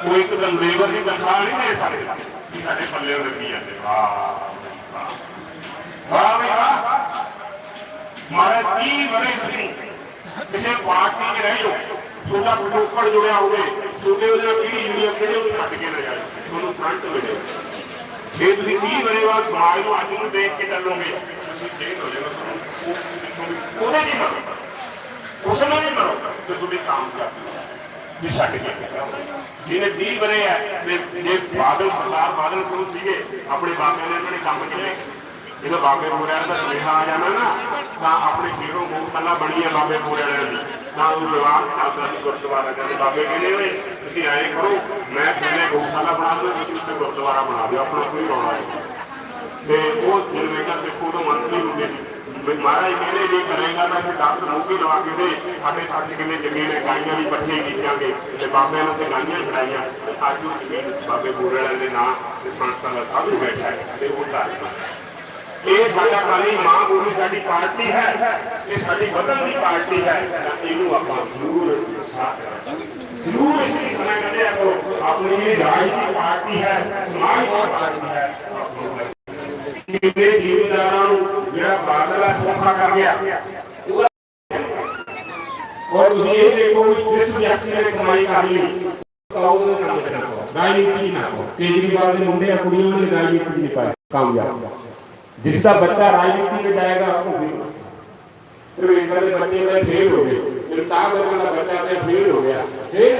ਕੋਈ ਇੱਕ ਦਿਨ ਲੇਬਰ ਦੀ ਤਨਖਾਹ ਨਹੀਂ ਦੇ ਸਕਦੇ। ਕਿ ਸਾਡੇ ਪੱਲੇ ਲੱਗੀ ਜਾਂਦੇ। ਵਾਹ ਵਾਹ। ਵੀ ਵਾਹ। ਮਾਰੇ 30 ਬਰੇ ਸੀ ਕਿਸੇ ਪਾਰਟੀ 'ਚ ਰਹਿ ਜਾਓ। ਤੁਹਾਡਾ ਪ੍ਰੋਕੜ ਜੁੜਿਆ ਹੋਵੇ। ਤੁਹਾਡੇ ਉਹਦੇ ਨਾਲ ਕਿਹੜੀ ਯੂਨੀਅਨ ਕਿਹੜੇ ਉਹਨੂੰ ਛੱਡ ਕੇ ਨਾ ਜਾਏ ਤੁਹਾਨੂੰ ਫਰੰਟ ਮਿਲੇ। ਜੇ ਤੁਸੀਂ 30 ਬਰੇ ਬਾਅਦ ਸਮਾਜ ਨੂੰ ਅੱਜ ਨੂੰ ਦੇਖ ਕੇ ਚੱਲੋਗੇ, ਤੁਸੀਂ ਚੇਂਜ ਹੋ ਜਾਏਗਾ ਉਹਦੇ ਨਹੀਂ ਮਰੋ ਉਸ ਨਾਲ ਨਹੀਂ ਮਰੋ ਤੇ ਵੀ ਛੱਡ ਕੇ ਜਿਹਨੇ 20 ਬਰੇ ਆ ਜੇ ਬਾਦਲ ਸਰਦਾਰ ਬਾਦਲ ਸਿੰਘ ਸੀਗੇ, ਆਪਣੇ ਬਾਬੇ ਨੇ ਇਹਨਾਂ ਨੇ ਕੰਮ ਕੀਤੇ। ਜਦੋਂ ਬਾਬੇ ਮੋਰਿਆ ਦਾ ਸੁਨੇਹਾ ਆ ਜਾਣਾ ਨਾ, ਤਾਂ ਆਪਣੇ ਸ਼ੇਰੋਂ ਮੂਰਤਲਾ ਬਣੀ ਆ ਬਾਬੇ ਮੋਰਿਆ ਦੀ ਤਾਂ ਉਹ ਰਿਵਾਜ ਚੱਲਦਾ ਸੀ ਗੁਰਦੁਆਰਾ ਕਹਿੰਦੇ ਬਾਬੇ ਕਹਿੰਦੇ ਓਏ, ਤੁਸੀਂ ਐਂ ਕਰੋ, ਮੈਂ ਥੱਲੇ ਗੋਸ਼ਾਲਾ ਬਣਾ ਦੂੰ ਤੁਸੀਂ ਉੱਤੇ ਗੁਰਦੁਆਰਾ ਬਣਾ ਦਿਓ, ਆਪਣਾ ਕੋਈ ਰੌਲਾ ਨਹੀਂ। ਤੇ ਉਹ ਜਨਰੇਟਰ ਸਿੱਖੋ ਤੋਂ ਮੰਤਰੀ ਹੁੰਦੇ ਸੀ। ਵੀ ਮਹਾਰਾਜ ਕਹਿੰਦੇ ਜੇ ਕਰੇਗਾ ਤਾਂ ਫਿਰ 10 ਰੋਕੀ ਲਵਾ ਕੇ ਦੇ। ਸਾਡੇ ਸੱਤ ਕਿੱਲੇ ਜ਼ਮੀਨ ਹੈ ਗਾਈਆਂ ਵੀ ਪੱਠੇ ਕੀਤੀਆਂਗੇ। ਤੇ ਬਾਬਿਆਂ ਨੂੰ ਤੇ ਗਾਈਆਂ ਛੜਾਈਆਂ ਤੇ ਅੱਜ ਉਹ ਜ਼ਮੀਨ ਬਾਬੇ ਬੂਰੇ ਵਾਲੇ ਦੇ ਨਾਂ ਤੇ ਸੰਸਥਾ ਦਾ ਸਾਧੂ ਬੈਠਾ ਹੈ। ਤੇ ਉਹ ਦੱਸਦਾ ਇਹ ਸਾਡਾ ਕਾਲੀ ਮਾਂ ਬੋਲੀ ਸਾਡੀ ਪਾਰਟੀ ਹੈ। ਇਹ ਸਾਡੀ ਵਤਨ ਦੀ ਪਾਰਟੀ ਹੈ। ਤਾਂ ਇਹਨੂੰ ਆਪਾਂ ਜ਼ਰੂਰ ਸਾਥ ਕਰਾਂਗੇ ਜ਼ਰੂਰ ਇਸ ਦੀ ਸੁਣਾ ਕਰਦੇ ਆ। ਕਰੋ ਆਪਣੀ ਇਹ ਰਾਜਨੀਤਿਕ ਪਾਰਟੀ ਹੈ। ਸਮਾਜ ਪਾਰਟੀ ਹੈ। ਕਿਤੇ ਜ਼ਿਮੀਦਾਰਾਂ ਨੂੰ ਜਿਹੜਾ ਬਾਦਲਾ ਸੋਖਾ ਕਰ ਗਿਆ ਔਰ ਤੁਸੀਂ ਇਹ ਦੇਖੋ ਵੀ ਜਿਸ ਵਿਅਕਤੀ ਨੇ ਕਮਾਈ ਕਰ ਲਈ, ਤਾਂ ਉਹਨੂੰ ਕੰਮ ਕਰਨਾ ਰਾਜਨੀਤੀ ਨਾ ਕਰੋ ਕੇਜਰੀਵਾਲ ਦੇ ਮੁੰਡੇ ਆ, ਕੁੜੀਆਂ ਨੇ ਰਾਜਨੀਤੀ ਨਹੀਂ ਪਾਈ। ਕਾਮਯਾਬ। ਜਿਸ ਦਾ ਬੱਚਾ ਰਾਜਨੀਤੀ ਵਿੱਚ ਜਾਏਗਾ ਉਹ ਵੀ ਰਵਿੰਦਰ ਦੇ ਬੱਚੇ ਨੇ ਫੇਲ ਹੋ ਗਏ। ਇਰਤਾਬ ਦਾ ਬੱਚਾ ਤੇ ਫੇਲ ਹੋ ਗਿਆ। ਫਿਰ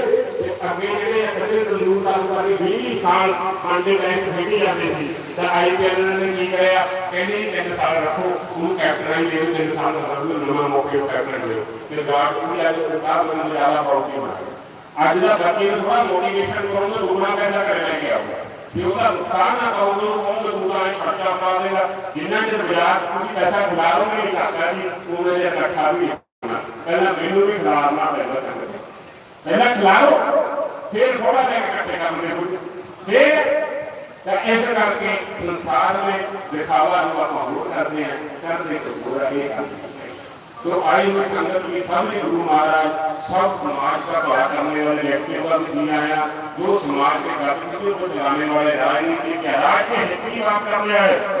ਅੱਗੇ ਜਿਹੜੇ ਸੱਜਣ ਤੰਦੂਰ ਦਾ ਲੋਕਾਂ 20 ਸਾਲ ਆਂਦੇ ਬੈਂਕ ਖੇਡੀ ਜਾਂਦੇ ਸੀ, ਤਾਂ ਆਈਪੀਐਲ ਨੇ ਕੀ ਕਰਿਆ? ਕਹਿੰਦੇ ਤਿੰਨ ਸਾਲ ਰੱਖੋ, ਉਹਨੂੰ ਕੈਪਟਨਾਈ ਦੇ ਦਿਓ, ਤਿੰਨ ਸਾਲ ਰੱਖੋ ਨਵਾਂ ਮੌਕੇ ਉਹ ਕੈਪਟਨ ਦਿਓ। ਫਿਰ ਗਾਰਡ ਵੀ ਅੱਜ ਸਰਕਾਰ ਬਣ ਜ਼ਿਆਦਾ ਪਾਉਗੀ ਬਣਾ ਅੱਜ ਦਾ ਬੱਚੇ ਨੂੰ ਮੋਟੀਵੇਸ਼ਨ ਕਰੋਗੇ ਰੋਣਾ ਪੈਸਾ ਕਰ ਲੈ ਕੇ ਆਊਗਾ ਜੇ ਉਹਦਾ ਨੁਕਸਾਨ ਨਾ ਕਰੋਗੇ ਉਹ ਕਹੋਗੇ ਦੂਜਾ ਖਰਚਾ ਪਾ ਦੇਗਾ। ਜਿੰਨਾ ਚਿਰ ਬਾਜ਼ਾਰ ਤੁਸੀਂ ਪੈਸਾ ਖਿਲਾਰੋਗੇ ਨਹੀਂ ਕਾਕਾ ਜੀ ਉਹਨਾਂ ਦੇ ਇਕੱਠਾ ਵੀ ਨਹੀਂ ਪਹਿਲਾਂ ਮੈਨੂੰ ਵੀ ਖਿਲਾਰਨਾ ਪੈਂਦਾ ਸੰਗਤ ਪਹਿਲਾਂ ਖਿਲਾਰੋ। پھر تھوڑا دیر اکٹھے کرنے ہوئے پھر ایسے کر کے سنسار میں دکھاوا ہوا محبوب کرنے ہیں، کرنے تو پورا ایک آدمی تو آئی ہوئی سنگت کی سب نے گرو مہاراج، سب سماج کا بڑا کرنے والے لیکنے والے نہیں آیا۔ جو سماج کے کارکن کو جانے والے راج نہیں کیا راج کے ہتھی بات کرنے آئے۔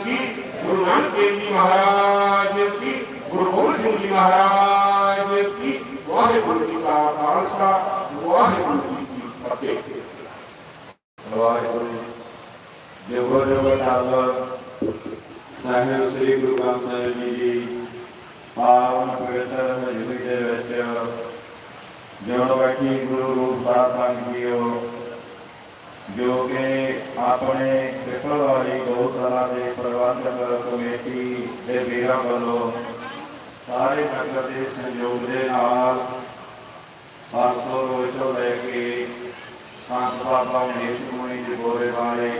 ਕੀ ਗੁਰੂ ਨਾਨਕ ਦੇਵ ਜੀ ਮਹਾਰਾਜ ਕੀ ਗੁਰੂ ਗੋਬਿੰਦ ਸਿੰਘ ਜੀ ਮਹਾਰਾਜ ਕੀ ਵਾਹਿਗੁਰੂ ਜੀ ਕਾ ਖਾਲਸਾ ਵਾਹਿਗੁਰੂ ਜੀ ਕੀ ਫਤਿਹ ਵਾਹਿਗੁਰੂ ਦੇਵੋ ਦੇਵੋ ਤਾਲ ਸਾਹਿਬ ਸ੍ਰੀ ਗੁਰੂ ਗ੍ਰੰਥ ਸਾਹਿਬ ਜੀ ਦੀ ਪਾਵਨ ਪਵਿੱਤਰ ਹਜ਼ੂਰੀ ਦੇ ਵਿੱਚ ਜਿਉਂ ਬੈਠੀ ਗੁਰੂ ਰੂਪ ਸਾਧ ਸੰਗ ਜੀਓ ਜੋ ਕਿ ਆਪਣੇ ਪਿਛਲ ਵਾਲੀ ਗਊਸ਼ਾਲਾ ਦੇ ਪ੍ਰਬੰਧਕ ਕਮੇਟੀ ਦੇ ਵੱਲੋਂ ਸਾਰੇ ਨਗਰ ਦੇ ਸਹਿਯੋਗ ਦੇ ਨਾਲ ਪਰਸੋਂ ਰੋਜ਼ ਤੋਂ ਲੈ ਕੇ ਸੰਤ ਬਾਬਾ ਮਨੀਸ਼ ਮੁਨੀ ਜੀ ਗੋਰੇ ਵਾਲੇ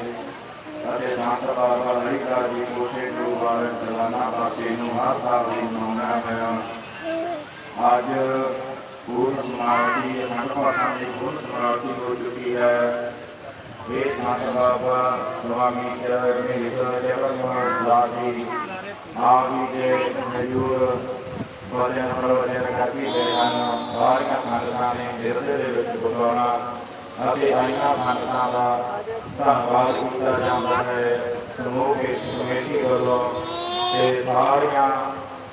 ਅਤੇ ਸੰਤ ਬਾਬਾ ਲੜੀਕਾ ਜੀ ਕੋਠੇ ਤੋਂ ਵਾਲੇ ਸਲਾਨਾ ਪਾਸੇ ਨੂੰ ਹਰ ਸਾਲ ਦੀ ਮਨਾਉਣਾ ਹੋਇਆ। ਅੱਜ ਪੂਰਨ ਸਮਾਪਤੀ ਅਖੰਡ ਪਾਠਾਂ ਦੀ ਪੂਰਨ ਸਮਾਪਤੀ ਹੋ ਚੁੱਕੀ ਹੈ। ਇਹ ਸੰਤ ਬਾਬਾ ਸੁਆਮੀ ਜੀ ਜੇਵਨ ਮਹਾਰਾਜ ਜੀ ਆਪ ਦੇ ਹਜੂਰ ਬੋਲਿਆ ਪ੍ਰਵਚਨ ਕਰਕੇ ਗਏ ਹਨ, ਸਾਰੀਆਂ ਸੰਗਤਾਂ ਨੇ ਹਿਰਦੇ ਦੇ ਵਿੱਚ ਬੁਲਾਉਣਾ ਅਤੇ ਆਈਆਂ ਸੰਗਤਾਂ ਦਾ ਧੰਨਵਾਦ ਕੀਤਾ ਜਾਂਦਾ ਹੈ। ਸਮੂਹ ਕੇ ਕਮੇਟੀ ਵੱਲੋਂ ਤੇ ਸਾਰੀਆਂ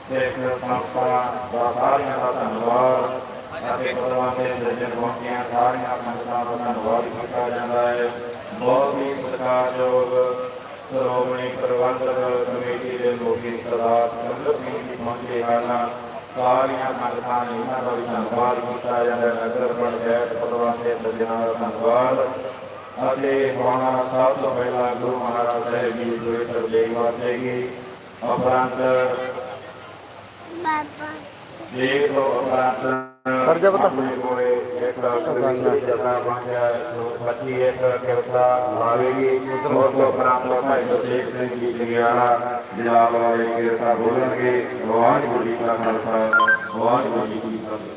ਸਿੱਖ ਸੰਸਥਾ ਦਾ ਸਾਰਿਆਂ ਦਾ ਧੰਨਵਾਦ ਅਤੇ ਪ੍ਰਵਾਨ ਸੱਜਣ ਪਹੁੰਚੀਆਂ ਸਾਰੀਆਂ ਸੰਗਤਾਂ ਦਾ ਧੰਨਵਾਦ ਕੀਤਾ ਜਾਂਦਾ ਹੈ। ਬਹੁਤ ਹੀ ਸਤਿਕਾਰਯੋਗ ਸ਼੍ਰੋਮਣੀ ਪ੍ਰਬੰਧਕ ਕਮੇਟੀ ਦੇ ਮੁਖੀ ਸਰਦਾਰ ਸਿਕੰਦਰ ਸਿੰਘ ਪਹੁੰਚੇ ਹਨ ਸਾਰੀਆਂ ਸੰਗਤਾਂ ਨੇ ਇਹਨਾਂ ਦਾ ਵੀ ਧੰਨਵਾਦ ਕੀਤਾ। ਜਾਂਦਾ ਨਗਰ ਪੰਚਾਇਤ ਪ੍ਰਬੰਧ ਦੇ ਸੱਜਣਾਂ ਦਾ ਧੰਨਵਾਦ। ਅਤੇ ਹੁਣ ਸਭ ਤੋਂ ਪਹਿਲਾਂ ਗੁਰੂ ਮਹਾਰਾਜ ਸਾਹਿਬ ਜੀ ਦੀ ਜੈ ਵਾਜੇਗੀ ਉਪਰੰਤ Baba. ਦੇਖ ਲੋ ਉਪਰੰਤ ਖੜ ਜਾ ਪੁੱਤ। ਬੱਚੀ ਇੱਕ ਕਿਰਸਾ ਲਾਵੇਗੀ। ਉਸ ਤੋਂ ਉਪਰੰਤ ਭਾਈ ਜਸੇਖ ਸਿੰਘ ਜੀ ਜਗਿਆਣਾ ਜਨਾਬ ਵਾਲੇ ਕਿਰਸਾ ਬੋਲਣਗੇ ਵਾਹਿਗੁਰੂ ਜੀ ਕਾ ਖਾਲਸਾ ਵਾਹਿਗੁਰੂ ਜੀ ਕੀ ਫਤਿਹ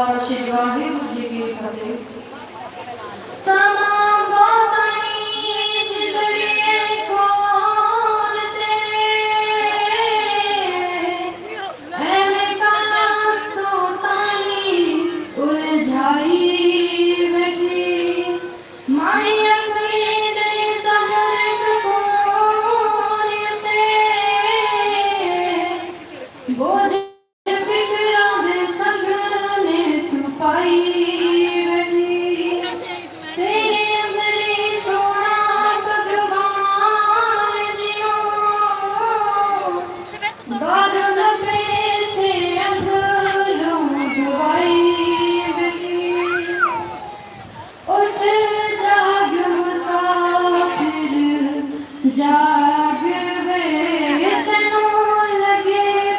ਤੂੰ